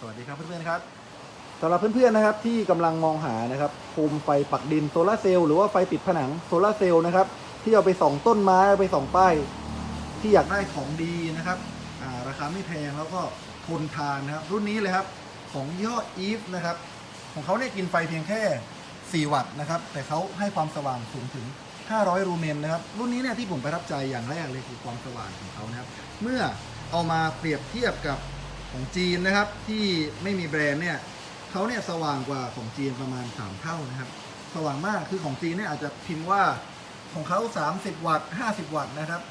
สวัสดีครับเพื่อนๆครับสำหรับเพื่อนๆนะครับที่กำลังมองหานะครับโคมไฟปักดินโซลาเซลล์หรือว่าไฟติดผนังโซลาเซลล์นะครับที่เอาไปส่องต้นไม้ไปส่องป้าย ที่อยากได้ของดีนะครับาราคาไม่แพงแล้วก็ทนทานนะครับ รุ่นนี้เลยครับของยี่ห้ออีฟนะครับ ของเขาเนี่ยกินไฟเพียงแค่ 4 วัตต์นะครับ แต่เขาให้ความสว่างสูงถึง 500 รูเมนนะครับ รุ่นนี้เนี่ยที่ผมประทับใจอย่างแรกเลยคือความสว่างของเขานะครับ เมื่อเอามาเปรียบเทียบกับ ของจีนนะครับที่ไม่มีแบรนด์เนี่ยเขาเนี่ยสว่างกว่าของจีนประมาณ 3 เท่านะครับ สว่างมากคือของจีนเนี่ยอาจจะพิมพ์ว่าของเขา 30 วัตต์ 50 วัตต์นะครับ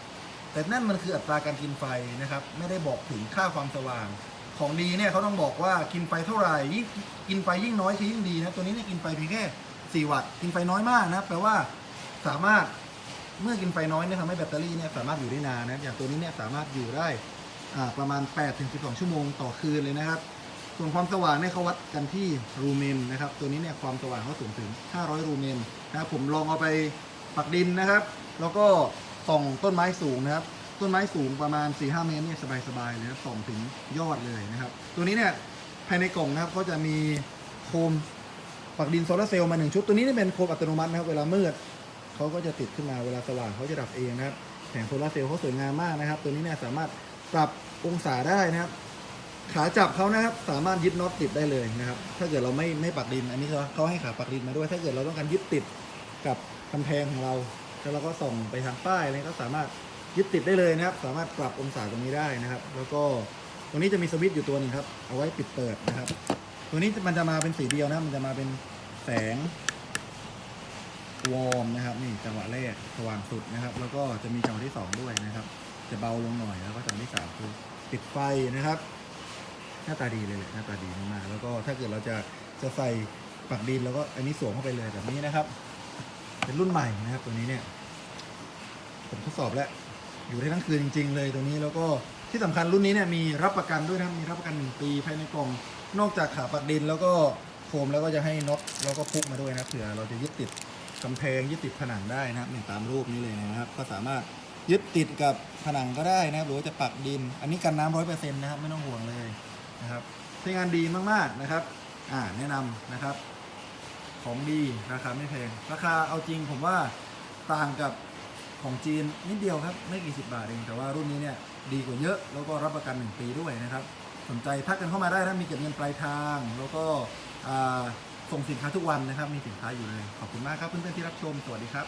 แต่นั่นมันคืออัตราการกินไฟนะครับ ไม่ได้บอกถึงค่าความสว่าง ของดีเนี่ยเขาต้องบอกว่ากินไฟเท่าไหร่ยิ่งกินไฟยิ่งน้อยคือยิ่งดีนะตัวนี้เนี่ยกินไฟเพียงแค่ 4 วัตต์กินไฟน้อยมากนะแปลว่าสามารถเมื่อกินไฟน้อยเนี่ยทำให้แบตเตอรี่เนี่ยสามารถอยู่ได้นานนะอย่างตัวนี้เนี่ยสามารถอยู่ได้ ประมาณ 8-12 ชั่วโมงต่อคืนเลยนะครับ ส่วนความสว่างเนี่ยเขาวัดกันที่รูเมนนะครับ ตัวนี้เนี่ยความสว่างเขาสูงถึง 500 รูเมนนะครับผมลองเอาไปปักดินนะครับ แล้วก็ส่องต้นไม้สูงนะครับ ต้นไม้สูงประมาณ 4-5 เมตรเนี่ยสบายๆเลยนะส่องถึงยอดเลยนะครับ ตัวนี้เนี่ยภายในกล่องนะครับก็จะมีโคมปักดินโซลาร์เซลล์มาหนึ่งชุด ตัวนี้เนี่ยเป็นโคมอัตโนมัตินะครับเวลามืดเขาก็จะติดขึ้นมาเวลาสว่างเขาจะดับเองนะครับแผงโซลาร์เซลล์เขาสวยงามมากนะครับ ตัวนี้เนี่ยสามารถ ปรับองศาได้นะครับ ขาจับเขานะครับ สามารถยึดน็อตติดได้เลยนะครับ ถ้าเกิดเราไม่ไม่ปักดิน อันนี้เขาเขาให้ขาปักดินมาด้วย ถ้าเกิดเราต้องการยึดติดกับกำแพงของเรา แล้วเราก็ส่องไปทางป้ายอะไรก็สามารถยึดติดได้เลยนะครับ สามารถปรับองศาตรงนี้ได้นะครับ แล้วก็ตรงนี้จะมีสวิตช์อยู่ตัวหนึ่งครับ เอาไว้ปิดเปิดนะครับ ตัวนี้มันจะมาเป็นสีเดียวนะ มันจะมาเป็นแสงวอร์มนะครับ นี่จังหวะแรกสว่างสุดนะครับ แล้วก็จะมีจังหวะที่สองด้วยนะครับ จะเบาลงหน่อยแล้วก็จังหวะที่สามคือปิดไฟนะครับ หน้าตาดีเลยแหละหน้าตาดีมากๆแล้วก็ถ้าเกิดเราจะจะใส่ปักดินแล้วก็อันนี้สวมเข้าไปเลยแบบนี้นะครับ เป็นรุ่นใหม่นะครับ ตัวนี้เนี่ย ผมทดสอบแล้วอยู่ได้ทั้งคืนจริง ๆ เลยตัวนี้แล้วก็ที่สำคัญรุ่นนี้เนี่ยมีรับประกันด้วยนะมีรับประกันหนึ่งปีภายในกล่อง นอกจากขาปักดินแล้วก็โฟมแล้วก็จะให้น็อตแล้วก็พุกมาด้วยนะเผื่อเราจะยึดติดกำแพงยึดติดผนังได้นะครับเนี่ยตามรูปนี้เลยนะครับ ก็สามารถ ยึดติดกับผนังก็ได้นะครับ หรือว่าจะปักดิน อันนี้กันน้ำร้อยเปอร์เซ็นต์นะครับ ไม่ต้องห่วงเลยนะครับใช้งานดีมากๆนะครับ อ่าแนะนำนะครับ ของดีราคาไม่แพง ราคาเอาจริงผมว่าต่างกับของจีนนิดเดียวครับ ไม่กี่สิบบาทเอง แต่ว่ารุ่นนี้เนี่ยดีกว่าเยอะ แล้วก็รับประกัน 1 ปีด้วยนะครับ สนใจทักกันเข้ามาได้นะมีเก็บเงินปลายทาง แล้วก็ส่งสินค้าทุกวันนะครับ มีสินค้าอยู่เลย ขอบคุณมากครับเพื่อนๆที่รับชม สวัสดีครับ